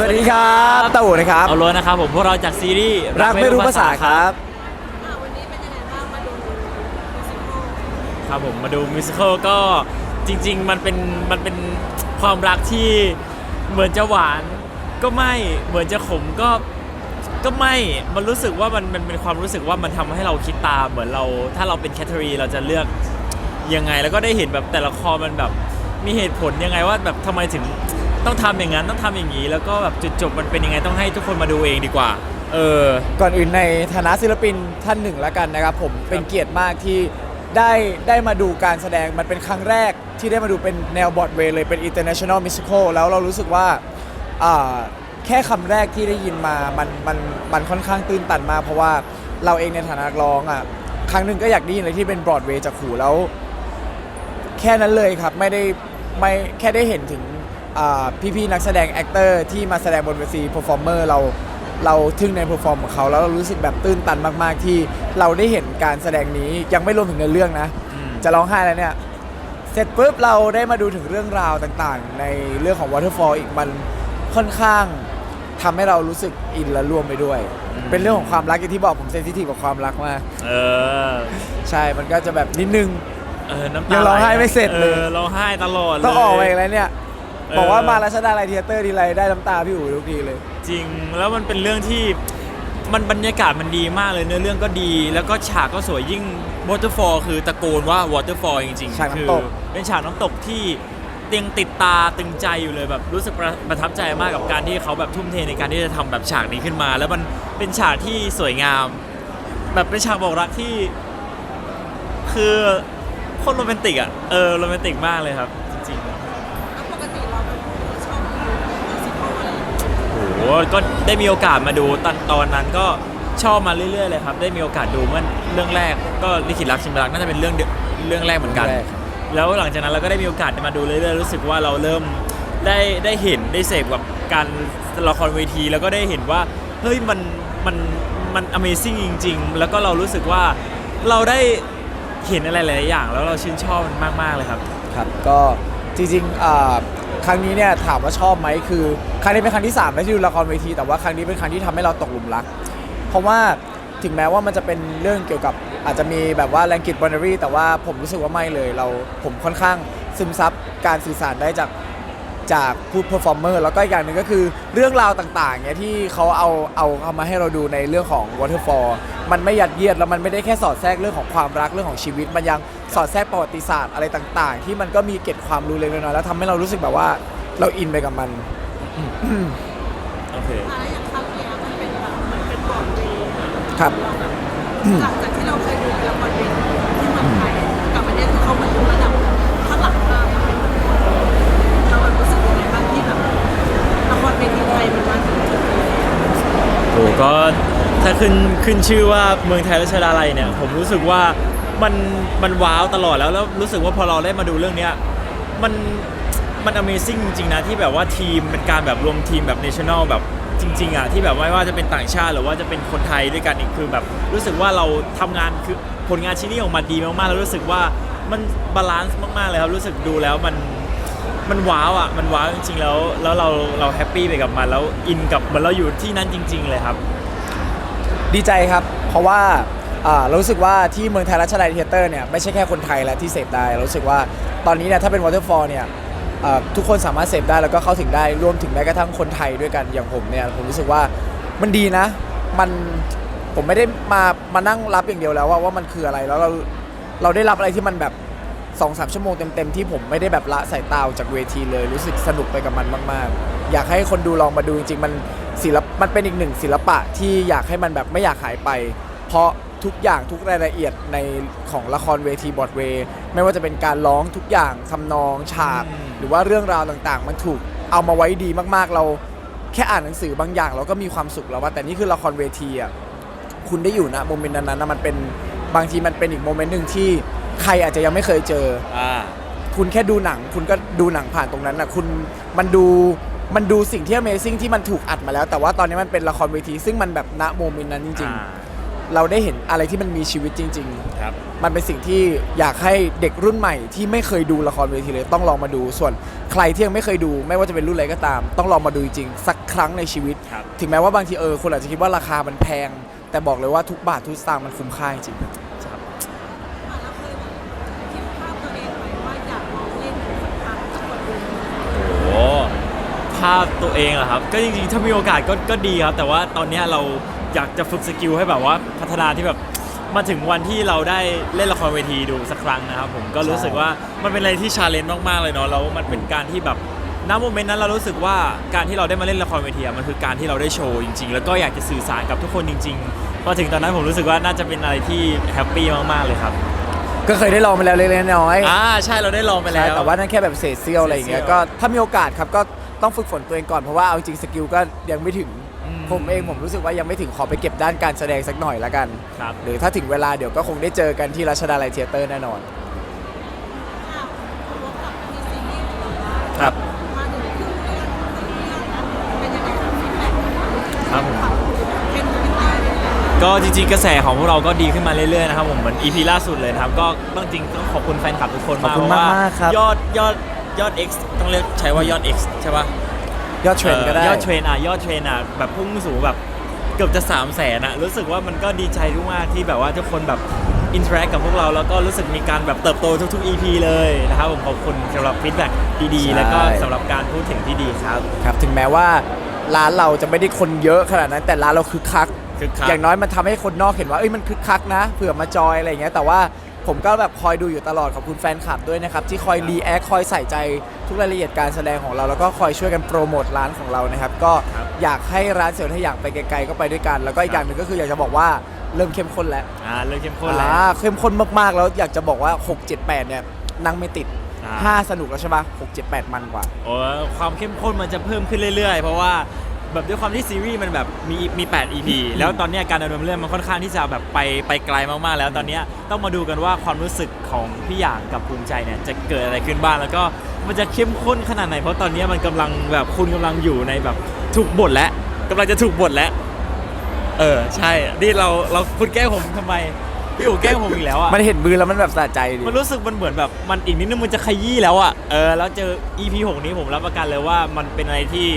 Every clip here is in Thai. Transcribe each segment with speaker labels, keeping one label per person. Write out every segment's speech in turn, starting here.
Speaker 1: สวัสดีครับเต้าหูนะครับ
Speaker 2: เอาเลยนะครับผมพวกเราจากซีรีส์
Speaker 1: รักไม่รู้ภาษาครับ
Speaker 3: อ่าวันนี้เป็นยังไงบ้างมาดูมิวสิควล
Speaker 2: ครับผมมาดูมิวสิควลก็จริง ๆ มันเป็นมันเป็นความรักที่เหมือนจะหวานก็ไม่เหมือนจะขมก็ก็ไม่ มันรู้สึกว่ามันมันเป็นความรู้สึกว่ามันทำให้เราคิดตามเหมือนเรา ถ้าเราเป็นแคทเธอรีเราจะเลือกยังไง แล้วก็ได้เห็นแบบแต่ละคอมันแบบมีเหตุผลยังไงว่าแบบทำไมถึง ต้องทำอย่างนั้นต้องทำอย่างนี้ แล้วก็แบบจุดจบมันเป็นยังไงต้องให้ทุกคนมาดูเองดีกว่า เออ
Speaker 1: ก่อนอื่นในฐานะศิลปินท่านหนึ่งแล้วกันนะครับผมเป็นเกียรติมากที่ได้ได้มาดูการแสดงมันเป็นครั้งแรกที่ได้มาดูเป็นแนวบอดเวย์เลยเป็น international musical แล้วเรารู้สึกว่าอ่าแค่คำแรกที่ได้ยินมามันมันมันค่อนข้างตื้นตันมากเพราะว่าเราเองในฐานะนักร้องอะครั้งหนึ่งก็อยากได้ยินอะไรที่เป็นบรอดเวย์จากหูแล้ว แค่นั้นเลยครับไม่ได้ไม่แค่ได้เห็นถึงอ่า พี่ๆนักแสดงแอคเตอร์ที่มาแสดงบนเวทีเพอร์ฟอร์เมอร์เราเราทึ่งในเพอร์ฟอร์มของเขาแล้วเรารู้สึกแบบตื้นตันมาก ๆ ที่เราได้เห็นการแสดงนี้ยังไม่รวมถึงในอเรื่องนะ
Speaker 2: อืม
Speaker 1: จะร้องไห้แล้วเนี่ย เสร็จปุ๊บเราได้มาดูถึงเรื่องราวต่างๆ ในเรื่องของ Waterfall อีกมันค่อนข้างทำให้เรารู้สึกอินและร่วมไปด้วย เป็นเรื่องของความรักอย่างที่บอกผมเซนซิทีฟกับความรักมาก
Speaker 2: เออ
Speaker 1: ใช่มันก็จะแบบนิดนึง
Speaker 2: เออน้ำ
Speaker 1: ยั
Speaker 2: ตาง
Speaker 1: ร้องไห้ไม่เสร็จเลย
Speaker 2: ออร้องไห้ตลอดเลย
Speaker 1: ต้องออกไปอีกแล้วเนี่ย
Speaker 2: เออ
Speaker 1: บอกว่ามารัชดาลัยเทเตอร์ทีไรได้น้ำตาพี่อู๋ทุกทีเลย
Speaker 2: จริงแล้วมันเป็นเรื่องที่มันบรรยากาศมันดีมากเลยเนื้อเรื่องก็ดี แล้วก็ฉากก็สวยยิ่ง waterfall คือตะโกนว่า waterfall จริง
Speaker 1: ฉาก
Speaker 2: ๆคื
Speaker 1: น้ำตก
Speaker 2: เป็นฉากน้ำตกที่เตียงติดตาตึงใจอยู่เลยแบบรู้สึกประประทับใจมากกับการที่เขาแบบทุ่มเทในการที่จะทำแบบฉากนี้ขึ้นมา แล้วมันเป็นฉากที่สวยงาม แบบเป็นฉากบอกรักที่ คือโคตรโรแมนติกอะเออโรแมนติกมากเลยครับ
Speaker 3: ก็ได้
Speaker 2: มีโอกาสมาดูตอนตอนนั้นก็ชอบมาเรื่อยๆเลยครับ ได้มีโอกาสดูเมื่อเรื่องแรก ก็ลิขิตรักชิมรักน่าจะเป็นเรื่องเดียวเรื่องแรกเหมือนกัน
Speaker 1: เรื่องแรกครับ
Speaker 2: แล้วหลังจากนั้นเราก็ได้มีโอกาสมาดูเรื่อยๆรู้สึกว่าเราเริ่มได้ได้เห็นได้เสพกับการละครเวทีแล้วก็ได้เห็นว่าเฮ้ยมันมันมัน Amazing จริง ๆ แล้วก็เรารู้สึกว่าเราได้เห็นอะไรหลายๆอย่าง แล้วเราชื่นชอบมันมากๆเลยครับ
Speaker 1: ครับก็จริงๆอ่า ครั้งนี้เนี่ยถามว่าชอบไหมคือ ครั้งนี้เป็นครั้งที่3แล้วที่ดูละครเวทีแต่ว่าครั้งนี้เป็นครั้งที่ทำให้เราตกหลุมรัก เพราะว่าถึงแม้ว่ามันจะเป็นเรื่องเกี่ยวกับอาจจะมีแบบว่าแรงกิจบอนารีแต่ว่าผมรู้สึกว่าไม่เลยเราผมค่อนข้างซึมซับการสื่อสารได้จากจากผู้เพอร์ฟอร์เมอร์แล้วก็อีกอย่างหนึ่งก็คือเรื่องราวต่างๆเนี่ยที่เขาเอาเอาเอามาให้เราดูในเรื่องของ Waterfall มันไม่ยัดเยียดแล้วมันไม่ได้แค่สอดแทรกเรื่องของความรักเรื่องของชีวิตมันยัง สอดแทรกประวัติศาสตร์อะไรต่าง ๆ ที่มันก็มีเกร็ดความรู้เล็กๆน้อยๆแล้วทำให้เรารู้สึกแบบว่าเราอินไปกับมัน
Speaker 2: โอเค
Speaker 3: อ่าแล้วอย่างครั้งเนี้ยมันเป็นแบบมันเป็นบอร์ดเวย์
Speaker 1: ครับ
Speaker 3: เราแบบหลังจากที่เราเคยดูละครเวทีที่เมืองไทยกับประเทศที่เขาเหมือนระดับข้างหลังมากอะเราแบบรู้สึกยังไงบ้างที่แบบละครเวทีไทยมันมาถึงจุดนี้
Speaker 2: โอ้ก็ถ้าขึ้นขึ้นชื่อว่าเมืองไทยรัชดาลัยเนี่ย ผมรู้สึกว่า มันมันว้าวตลอดแล้วแล้วรู้สึกว่าพอเราได้มาดูเรื่องเนี้ยมันมัน Amazing จริงๆนะที่แบบว่าทีมเป็นการแบบรวมทีมแบบ national แบบจริง ๆอะที่แบบไม่ว่าจะเป็นต่างชาติหรือว่าจะเป็นคนไทยด้วยกันอีกคือแบบ รู้สึกว่าเราทำงานคือผลงานชิ้นนี้ออกมาดีมากๆแล้วรู้สึกว่ามันบาลานซ์มากๆเลยครับรู้สึกดูแล้วมันมันว้าวอะมันว้าวจริงๆแล้วแล้วเราเราแฮปปี้ไปกับมันแล้วอินกับเหมือนเราอยู่ที่นั่นจริง ๆ เลยครับ
Speaker 1: ดีใจครับ เพราะว่า อ่าเรารู้สึกว่าที่เมืองไทยรัชดาเทเตอร์เนี่ยไม่ใช่แค่คนไทยแล้วที่เสพได้เรารู้สึกว่าตอนนี้เนี่ยถ้าเป็น Waterfall เนี่ยอ่าทุกคนสามารถเสพได้แล้วก็เข้าถึงได้รวมถึงแม้กระทั่งคนไทยด้วยกันอย่างผมเนี่ยผมรู้สึกว่ามันดีนะ มันผมไม่ได้มามานั่งรับอย่างเดียวแล้วว่าว่ามันคืออะไรแล้วเราเราได้รับอะไรที่มันแบบ2องสามชั่วโมงเต็มๆที่ผมไม่ได้แบบละสายตาออกจากเวทีเลย รู้สึกสนุกไปกับมันมาก ๆ อยากให้คนดูลองมาดูจริงๆมันศิลปมันเป็นอีกหนึ่งศิลปะที่อยากให้มันแบบไม่อยากหายไป เพราะ ทุกอย่างทุกรายละเอียดในของละครเวทีบอดเวย์ไม่ว่าจะเป็นการร้องทุกอย่างคำนองฉาก
Speaker 2: อืม
Speaker 1: หรือว่าเรื่องราวต่างๆ มันถูกเอามาไว้ดีมากๆ เราแค่อ่านหนังสือบางอย่างเราก็มีความสุขแล้วว่าแต่นี่คือละครเวทีอะคุณได้อยู่นะโมเมนต์นั้นๆนะมันเป็นบางทีมันเป็นอีกโมเมนต์หนึ่งที่ใครอาจจะยังไม่เคยเจอ
Speaker 2: อ่า
Speaker 1: คุณแค่ดูหนัง คุณก็ดูหนังผ่านตรงนั้นนะคุณมันดูมันดูสิ่งที่ Amazing ที่มันถูกอัดมาแล้ว แต่ว่าตอนนี้มันเป็นละครเวที ซึ่งมันแบบณโมเมนต์นั้นจริง
Speaker 2: อ่า
Speaker 1: เราได้เห็นอะไรที่มันมีชีวิตจริง
Speaker 2: ครับ
Speaker 1: ๆมันเป็นสิ่งที่อยากให้เด็กรุ่นใหม่ที่ไม่เคยดูละครเวทีเลยต้องลองมาดู ส่วนใครที่ยังไม่เคยดู ไม่ว่าจะเป็นรุ่นอะไรก็ตาม ต้องลองมาดูจริงๆสักครั้งในชีวิต
Speaker 2: ครับ
Speaker 1: ถึงแม้ว่าบางทีเออคนอาจจะคิดว่าราคามันแพง แต่บอกเลยว่าทุกบาททุกสตางค์มันคุ้มค่าจริงๆ
Speaker 3: แล้วเคยแบบคิดภาพตัวเองไหมว่าอยากลองเล่นสักครั้งกับคนดู
Speaker 2: โอ้ภาพตัวเองเหรอครับ ก็จริงๆ ถ้ามีโอกาสก็ก็ดีครับ แต่ว่าตอนเนี้ยเรา อยากจะฝึกสกิลให้แบบว่าพัฒนาที่แบบมาถึงวันที่เราได้เล่นละครเวทีดูสักครั้งนะครับผมก็รู้สึกว่ามันเป็นอะไรที่ชาเลนจ์มากๆเลยเนาะแล้วมันเป็นการที่แบบณโมเมนต์นั้นเรารู้สึกว่าการที่เราได้มาเล่นละครเวทีอะมันคือการที่เราได้โชว์จริง ๆ แล้วก็อยากจะสื่อสารกับทุกคนจริงๆพอถึงตอนนั้นผมรู้สึกว่าน่าจะเป็นอะไรที่แฮปปี้มากๆเลยครับ
Speaker 1: ก็เคยได้ลองไปแล้วเล็กๆน้อยๆ
Speaker 2: อ่าใช่เราได้ลองไปแล้ว
Speaker 1: ใช่แต่ว่านั่นแค่แบบเศษเสี้ยวอะไรอย่างเงี้ย
Speaker 2: เศษเสี้ยว
Speaker 1: ก็ถ้ามีโอกาสครับก็ต้องฝึกฝนตัวเองก่อนเพราะว่าเอาจริงสกิลก็ยังไม่ถึง
Speaker 2: อืม
Speaker 1: ผมเองผมรู้สึกว่ายังไม่ถึงขอไปเก็บด้านการแสดงสักหน่อยละกัน
Speaker 2: ครับ
Speaker 1: หรือถ้าถึงเวลาเดี๋ยวก็คงได้เจอกันที่รัชดาลัยเทเตอร์แน่นอน
Speaker 3: อ้าววกกลับมาที่ซีรีส์ของเราบ้าง
Speaker 1: ครับ
Speaker 3: มาถึงครึ่งเรื่องของเรื่องนะเป็นยังไงครับฟีดแบ็ก
Speaker 2: ครับผม
Speaker 3: เป็นยังไงเป็นยังไง
Speaker 2: ก็จริงๆกระแสของพวกเราก็ดีขึ้นมาเรื่อยๆนะครับผมเหมือน EP ล่าสุดเลยนะครับ ก็ต้องจริงต้องขอบคุณแฟนคลับทุกคน
Speaker 1: ขอบ
Speaker 2: มาก
Speaker 1: คุณ
Speaker 2: เพราะว่ามา
Speaker 1: กๆครับ
Speaker 2: ยอดยอดยอด X ต้องเรียกใช้ว่ายอด X ใช่ปะ
Speaker 1: ยอดเทรนด์ก็ได้
Speaker 2: ยอดเทรนอะยอดเทรนอะแบบพุ่งสูงแบบเกือบจะ3 0 0แสนอะรู้สึกว่ามันก็ดีใจมากๆที่แบบว่าทุกคนแบบอินเทอร์แอคกับพวกเราแล้วก็รู้สึกมีการแบบเติบโตทุกๆ EP เลยนะครับผมขอบคุณสำหรับฟีดแบ็กดี
Speaker 1: ใช่
Speaker 2: ๆ แล้วก็สำหรับการพูดถึงที่ดีครับ
Speaker 1: ครับถึงแม้ว่าร้านเราจะไม่ได้คนเยอะขนาดนั้น แต่ร้านเราคึกคัก
Speaker 2: คึกคัก
Speaker 1: อย่างน้อยมันทำให้คนนอกเห็นว่าเอ้ยมันคึกคักนะเผื่อมาจอยอะไรอย่างเงี้ยแต่ว่า ผมก็แบบคอยดูอยู่ตลอดขอบคุณแฟนคลับด้วยนะครับ ที่คอยรีแอคคอยใส่ใจทุกรายละเอียดการแสดงของเรา แล้วก็คอยช่วยกันโปรโมทร้านของเรานะครับ ก็
Speaker 2: ครับ
Speaker 1: อยากให้ร้านเสี่ยวถ้าอยากไปไกลๆก็ไปด้วยกัน แล้วก็อีกอย่างหนึ่งก็คืออยากจะบอกว่าเริ่มเข้มข้นแล้ว
Speaker 2: อ่าเริ่มเข้มข้นแล้ว
Speaker 1: อ่าเข้มข้นมากๆ แล้วอยากจะบอกว่า 6 7 8 เนี่ยนั่งไม่ติด
Speaker 2: อ่า
Speaker 1: 5สนุกแล้วใช่ปะ6 7 8 มันกว่า
Speaker 2: โอ้ความเข้มข้นมันจะเพิ่มขึ้นเรื่อยๆ เพราะว่า แบบด้วยความที่ซีรีส์มันแบบมีมี 8 EP แล้วตอนเนี้ยการดำเนินเรื่องมันค่อนข้างที่จะแบบไปไปไกลมากๆ แล้วตอนเนี้ยต้องมาดูกันว่าความรู้สึกของพี่หยางกับภูมิใจเนี่ยจะเกิดอะไรขึ้นบ้างแล้วก็มันจะเข้มข้นขนาดไหน เพราะตอนเนี้ยมันกำลังแบบคุณกำลังอยู่ในแบบถูกบทแล้วกำลังจะถูกบทแล้ว เออใช่นี่เราเราคุณแกล้งผมทำไมพี่อู๋แกล้งผมอีกแล้วอะ
Speaker 1: มันเห็นมือแล้วมันแบบสะใจดี
Speaker 2: มันรู้สึกมันเหมือนแบบมันอีกนิดนึงมันจะขยี้แล้วอะ เออ แล้วเจอ EP 6 นี้ผมรับประกันเลยว่ามันเป็นอะไรที่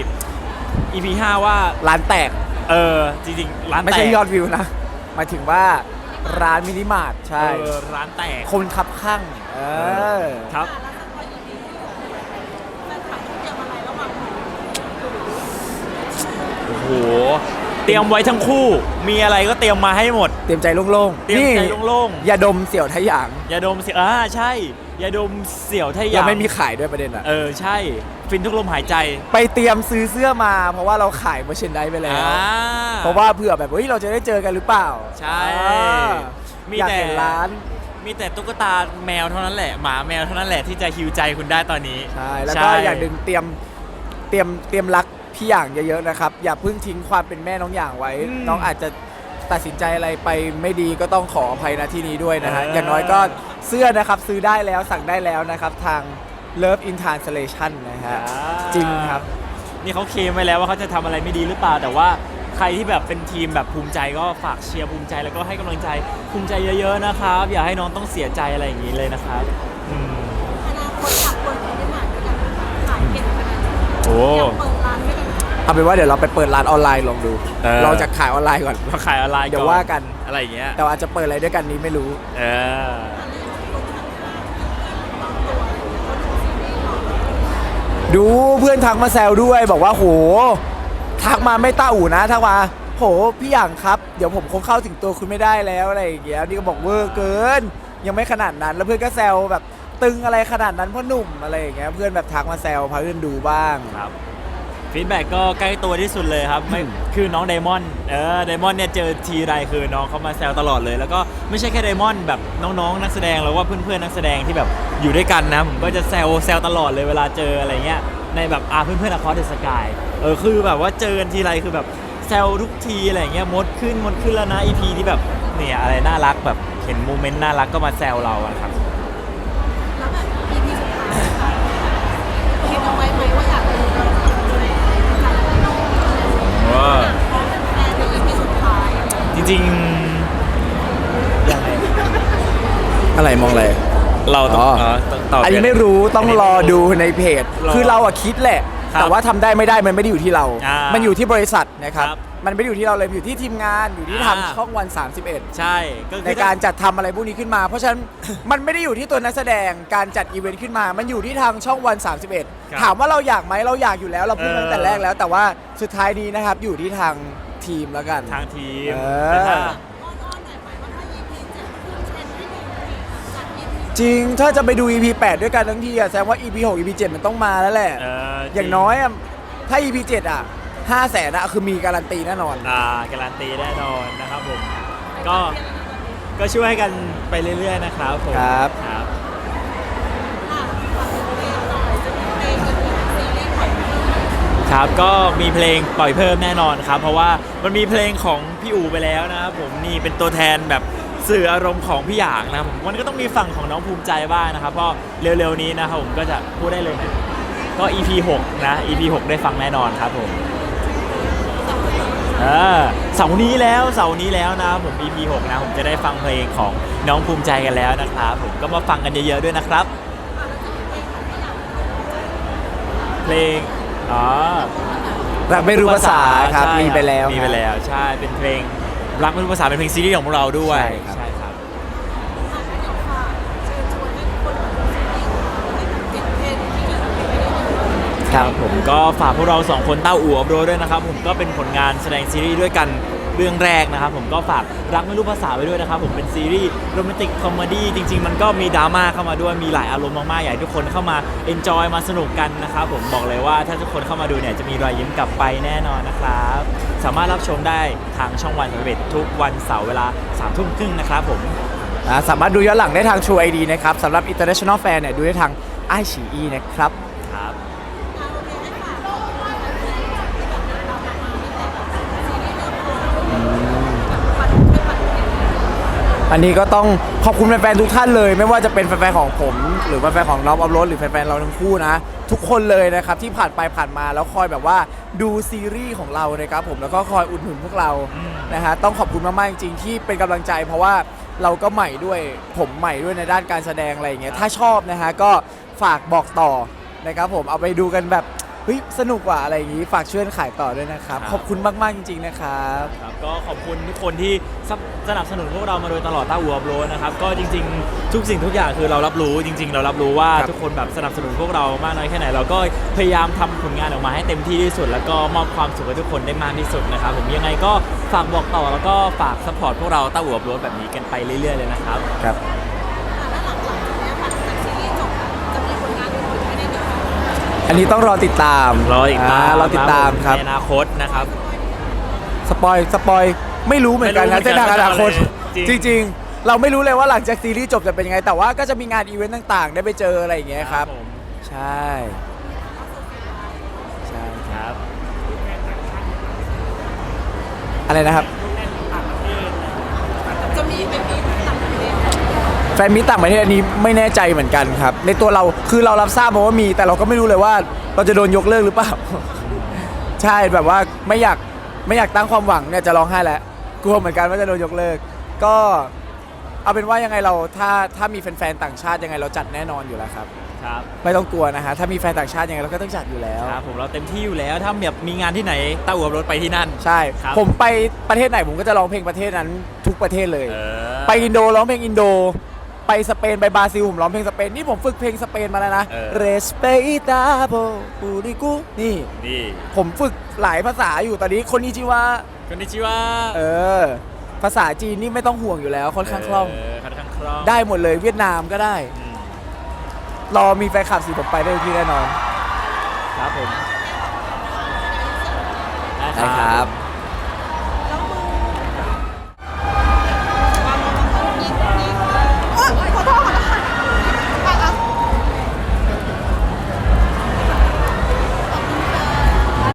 Speaker 2: EP 5 ว่า
Speaker 1: ร้านแตก
Speaker 2: เออ จริงๆ ร้าน
Speaker 1: ไม่
Speaker 2: แต
Speaker 1: ใช่
Speaker 2: ก
Speaker 1: ยอดวิวนะหมายถึงว่าร้านมินิมาร์ทใช่
Speaker 2: เออร้านแตก
Speaker 1: คนขับข้าง เออ
Speaker 2: ครับ
Speaker 3: แล้วสักวันนี้แฟนคลับต้องเตรียมอะไรระหว่างหนู
Speaker 2: โอ้โห เตรียมไว้ทั้งคู่ มีอะไรก็เตรียมมาให้หมด
Speaker 1: เตรียมใจโล่ง
Speaker 2: เตรียมใจโล่ง
Speaker 1: อย่าดมเสี่ยวทะหยาง
Speaker 2: ๆอย่าดมเสียวอ่าใช่อย่าดมเสี่ยวไทย
Speaker 1: ยัง
Speaker 2: ง
Speaker 1: ไม่มีขายด้วยประเด็นอะ
Speaker 2: เออใช่ ฟินทุกลมหายใจ
Speaker 1: ไปเตรียมซื้อเสื้อมา เพราะว่าเราขายเมอร์เชนได้ไปแล้ว
Speaker 2: อ่า
Speaker 1: เพราะว่าเผื่อแบบเฮ้ยเราจะได้เจอกันหรือเปล่า
Speaker 2: ใช่
Speaker 1: อ่า
Speaker 2: มี
Speaker 1: อยาก
Speaker 2: แต่
Speaker 1: เห็นร้าน
Speaker 2: มีแต่ตุ๊กตาแมวเท่านั้นแหละ หมาแมวเท่านั้นแหละที่จะฮิวใจคุณได้ตอนนี้
Speaker 1: ใช่แล้วก็อย่างหนึ่งเตรียมเตรียมเตรียมรักพี่อย่างเยอะๆนะครับ อย่าเพิ่งทิ้งความเป็นแม่น้องอย่างไว้
Speaker 2: อืม
Speaker 1: น้องอาจจะ ตัดสินใจอะไรไปไม่ดีก็ต้องขออภัยนะที่นี้ด้วยนะฮะ
Speaker 2: เออ
Speaker 1: อ
Speaker 2: อ
Speaker 1: ย่างน้อยก็เสื้อนะครับซื้อได้แล้วสั่งได้แล้วนะครับทาง Love in Translation นะฮะจริงครับ
Speaker 2: นี่เขาเคลมไว้แล้วว่าเขาจะทำอะไรไม่ดีหรือเปล่า แต่ว่าใครที่แบบเป็นทีมแบบภูมิใจก็ฝากเชียร์ภูมิใจแล้วก็ให้กำลังใจภูมิใจเยอะๆนะครับ อย่าให้น้องต้องเสียใจอะไรอย่างนี้เลยนะครับอืม
Speaker 3: อนาคตอยากเปิดมินิมาร์ทด้วยกันขายเก่งขนาดนี้
Speaker 2: โอ้
Speaker 3: อยากเปิดร้านด้วยกัน
Speaker 1: เอาเป็นว่าเดี๋ยวเราไปเปิดร้านออนไลน์ลองดู
Speaker 2: เออ
Speaker 1: เราจะขายออนไลน์ก่อน
Speaker 2: มาขายออนไลน์
Speaker 1: เดี๋ยว
Speaker 2: ก่อน
Speaker 1: ว่ากัน
Speaker 2: อะไรอย่างเงี้ย
Speaker 1: แต่ว่าอาจจะเปิดอะไรด้วยกันนี้ไม่รู้
Speaker 2: เออ
Speaker 1: ดูเพื่อนทักมาแซวด้วยบอกว่าโห ทักมาไม่ต้าอู่นะทักมาโหพี่อย่างครับ เดี๋ยวผมคงเข้าถึงตัวคุณไม่ได้แล้วอะไรอย่างเงี้ยนี่ก็บอกเวอร์เกิน ยังไม่ขนาดนั้นแล้วเพื่อนก็แซวแบบตึงอะไรขนาดนั้นพ่อหนุ่มอะไรอย่างเงี้ยเพื่อนแบบทักมาแซวพาเพื่อนดูบ้าง
Speaker 2: ครับ ฟีดแบ็กก็ใกล้ตัวที่สุดเลยครับไม่
Speaker 1: อืม
Speaker 2: คือน้องไดมอนด์เออไดมอนด์เนี่ยเจอทีไรคือน้องเขามาแซวตลอดเลย แล้วก็ไม่ใช่แค่ไดมอนด์แบบน้องๆ นักแสดงแล้วว่าเพื่อนๆนักแสดงที่แบบอยู่ด้วยกันนะผมก็จะแซวแซวตลอดเลยเวลาเจออะไรเงี้ยในแบบอาเพื่อนๆอะคอร์เดสกายเออคือแบบว่าเจอกันทีไรคือแบบแซวทุกทีอะไรเงี้ยมดขึ้นมดขึ้นแล้วนะอีพีที่แบบเนี่ยอะไรน่ารักแบบเห็นโมเมนต์น่ารักก็มาแซวเราอะครับ
Speaker 3: แล้วแบบ EP สุดท้ายค่ะคิดเอาไว้ไหมว่าอยากดูเรา็จริงๆยั
Speaker 2: ไง
Speaker 1: อะไรมองอะไร
Speaker 2: เราต้อง
Speaker 1: อันนี้ไม่รู้ต้องรอดูในเพจคือเราอะคิดแหละแต่ว่าทำได้ไม่ได้มันไม่ได้อยู่ที่เรา
Speaker 2: มั
Speaker 1: นอยู่ที่บริษัทนะครับ มันไม่ได้อยู่ที่เราเลยอยู่ที่ทีมงานอยู่ที่ทาง
Speaker 2: อ่า
Speaker 1: ช่องวัน 31
Speaker 2: ใช่ก็คือ
Speaker 1: ในการจัดทำอะไรพวกนี้ขึ้นมา เพราะฉะนั้น มันไม่ได้อยู่ที่ตัวนักแสดงการจัดอีเวนต์ขึ้นมา มันอยู่ที่ทางช่องวัน31 ถามว่าเราอยากไหมเราอยากอยู่แล้วเราพูดมาตั้งแต่แรกแล้ว แต่ว่าสุดท้ายนี้นะครับอยู่ที่ทางทีมแล้วกัน
Speaker 2: ทางทีม
Speaker 1: เออ
Speaker 2: แต่ถ้า
Speaker 3: อ้อนๆหน่อยไหมว่าถ้า EP 7ขึ้นเทรนด์ให้ดีจาก EP
Speaker 1: จริงถ้าจะไปดู EP 8 ด้วยกันทั้งทีอะแสดงว่า EP 6 EP 7 มันต้องมาแล้วแหละ
Speaker 2: เออ
Speaker 1: อ
Speaker 2: อย่าง
Speaker 1: น้อยอะถ้า EP 7 อะ 5แสนอะคือมีการันตีแน่นอน
Speaker 2: อ่าการันตีแน่นอนนะครับผมก็ก็ช่วยกันไปเรื่อยๆนะครับผม
Speaker 1: ครับ
Speaker 2: ครับ
Speaker 3: อะฝากเพลงหน่อยจะมีเพลงจะมีซีรีส์ใหม่เพิ่ม
Speaker 2: ครับก็มีเพลงปล่อยเพิ่มแน่นอนครับ เพราะว่ามันมีเพลงของพี่อูไปแล้วนะครับผมนี่เป็นตัวแทนแบบสื่ออารมณ์ของพี่หยางนะครับผมมันก็ต้องมีฝั่งของน้องภูมิใจบ้างนะครับเพราะเร็วๆนี้นะครับผมก็จะพูดได้เลยนะก็ EP 6 นะ EP 6 ได้ฟังแน่นอนครับผมเออเสาร์นี้แล้วเสาร์นี้แล้วนะครับผม EP 6นะผมจะได้ฟังเพลงของน้องภูมิใจกันแล้วนะครับผมก็มาฟังกันเยอะๆด้วยนะครับ เพลงอ๋อ
Speaker 1: แต่ไม่รู้ภาษาครับ
Speaker 2: ใช่
Speaker 1: มีไปแล้ว
Speaker 2: มีไปแล้ว ใช่เป็นเพลงรักไม่รู้ภาษาเป็นเพลงซีรีส์ของพวกเราด้วย
Speaker 1: ใช่ครับ
Speaker 2: ครับผมก็ฝากพวกเราสองคนเต้าอู่อับโรด้วยนะครับผมก็เป็นผลงานแสดงซีรีส์ด้วยกันเรื่องแรกนะครับผมก็ฝากรักไม่รู้ภาษาไว้ด้วยนะครับผมเป็นซีรีส์โรแมนติกคอมเมดี้จริง ๆ มันก็มีดราม่าเข้ามาด้วยมีหลายอารมณ์มากๆอยากให้ทุกคนเข้ามาเอนจอยมาสนุกกันนะครับผมบอกเลยว่าถ้าทุกคนเข้ามาดูเนี่ยจะมีรอยยิ้มกลับไปแน่นอนนะครับ สามารถรับชมได้ทางช่องวันเวททุกวันเสาร์เวลา3ามทุ่มครึ่งนะครับผม
Speaker 1: อ่าสามารถดูย้อนหลังได้ทาง True ID นะครับสำหรับ International Fan เนี่ยดูได้ทาง i อ e นะครับ
Speaker 3: อันนี้
Speaker 1: ก็ต้องขอบคุณแฟนๆทุกท่านเลย ไม่ว่าจะเป็นแฟนๆของผม หรือแฟนๆของน้องอัพโรดหรือแฟนๆเราทั้งคู่นะ ทุกคนเลยนะครับที่ผ่านไปผ่านมาแล้วคอยแบบว่าดูซีรีส์ของเรานะครับผมแล้วก็คอยอุดหนุนพวกเรานะฮะต้องขอบคุณมากๆจริงๆที่เป็นกำลังใจเพราะว่าเราก็ใหม่ด้วยผมใหม่ด้วยในด้านการแสดงอะไรอย่างเงี้ยถ้าชอบนะฮะก็ฝากบอกต่อนะครับผมเอาไปดูกันแบบ เฮ้ยสนุกกว่าอะไรอย่างงี้ฝากช่วยขายต่อด้วยนะครับ
Speaker 2: ครับ
Speaker 1: ขอบคุณมากๆจริงๆนะครับ
Speaker 2: ครับก็ขอบคุณทุกคนที่สนับสนับสนุนพวกเรามาโดยตลอดต้าหัวโบรนะครับก็จริงๆ ทุกสิ่งทุกอย่างคือเรารับรู้จริง ๆ เรารับรู้ว่า
Speaker 1: ครับ
Speaker 2: ทุกคนแบบสนับสนุนพวกเรามากน้อยแค่ไหน เราก็พยายามทำผลงานออกมาให้เต็มที่ที่สุด แล้วก็มอบความสุขให้ทุกคนได้มากที่สุดนะครับผมยังไงก็ฝากบอกต่อแล้วก็ฝากสปอร์ตพวกเราต้าหัวโบรแบบนี้กันไปเรื่อยๆเลยนะครับ
Speaker 1: ครับ อันนี้ต้องรอติดตาม
Speaker 2: รอติดตาม
Speaker 1: รอติดตามครับ
Speaker 2: ในอนาคตนะครับ
Speaker 1: สปอยสปอยไม่รู้เหมือนกัน
Speaker 2: ไม่รู้
Speaker 1: นะเส้นทาง
Speaker 2: เหมื
Speaker 1: อ
Speaker 2: อนกัน
Speaker 1: นาคต
Speaker 2: จ
Speaker 1: จ
Speaker 2: ริง
Speaker 1: ริง ๆ เราไม่รู้เลยว่าหลังจากซีรีส์จบจะเป็นยังไง แต่ว่าก็จะมีงานอีเวนต์ต่างๆ ได้ไปเจออะไรอย่างเงี้ยครับ
Speaker 2: ผม
Speaker 1: ใช่ใช่
Speaker 2: ครับ
Speaker 1: อะไรนะครับ
Speaker 3: จะมีเป็นมีต่างประเทศ
Speaker 1: แฟนมิตรต่างประเทศอันนี้ไม่แน่ใจเหมือนกันครับ ในตัวเราคือเรารับทราบมาว่ามี แต่เราก็ไม่รู้เลยว่าเราจะโดนยกเลิกหรือเปล่า ใช่แบบว่าไม่อยากไม่อยากตั้งความหวังเนี่ยจะร้องไห้แล้วกลัวเหมือนกันว่าจะโดนยกเลิก ก็เอาเป็นว่ายังไงเราถ้าถ้ามีแฟนๆต่างชาติยังไงเราจัดแน่นอนอยู่แล้วครับ
Speaker 2: ครับ
Speaker 1: ไม่ต้องกลัวนะฮะถ้ามีแฟนต่างชาติยังไงเราก็ต้องจัดอยู่แล้ว
Speaker 2: ครับผมเราเต็มที่อยู่แล้วถ้าแบบมีงานที่ไหนต้าหัวโบรไปที่นั่น
Speaker 1: ใช่
Speaker 2: ครับ
Speaker 1: ผมไปประเทศไหนผมก็จะร้องเพลงประเทศนั้นทุกประเทศเลย
Speaker 2: เออ
Speaker 1: ไปอินโดร้องเพลงอินโด ไปสเปนไปบราซิลผมร้องเพลงสเปนนี่ผมฝึกเพลงสเปนมาแล้วนะ
Speaker 2: เออ
Speaker 1: Respeta po puriku นี่
Speaker 2: นี่
Speaker 1: ผมฝึกหลายภาษาอยู่ตอนนี้คนนี้ชื่อว่า
Speaker 2: คนนิชิวะ
Speaker 1: เออ ภาษาจีนนี่ไม่ต้องห่วงอยู่แล้วค่อนข้างคล่อง
Speaker 2: เค่อนข้างคล่อง
Speaker 1: ได้หมดเลยเวียดนามก็ได้
Speaker 2: อืม
Speaker 1: รอมีแฟนคลับสิผมไปได้ที่แน่นอน
Speaker 2: ครับผม
Speaker 1: ได้ครับ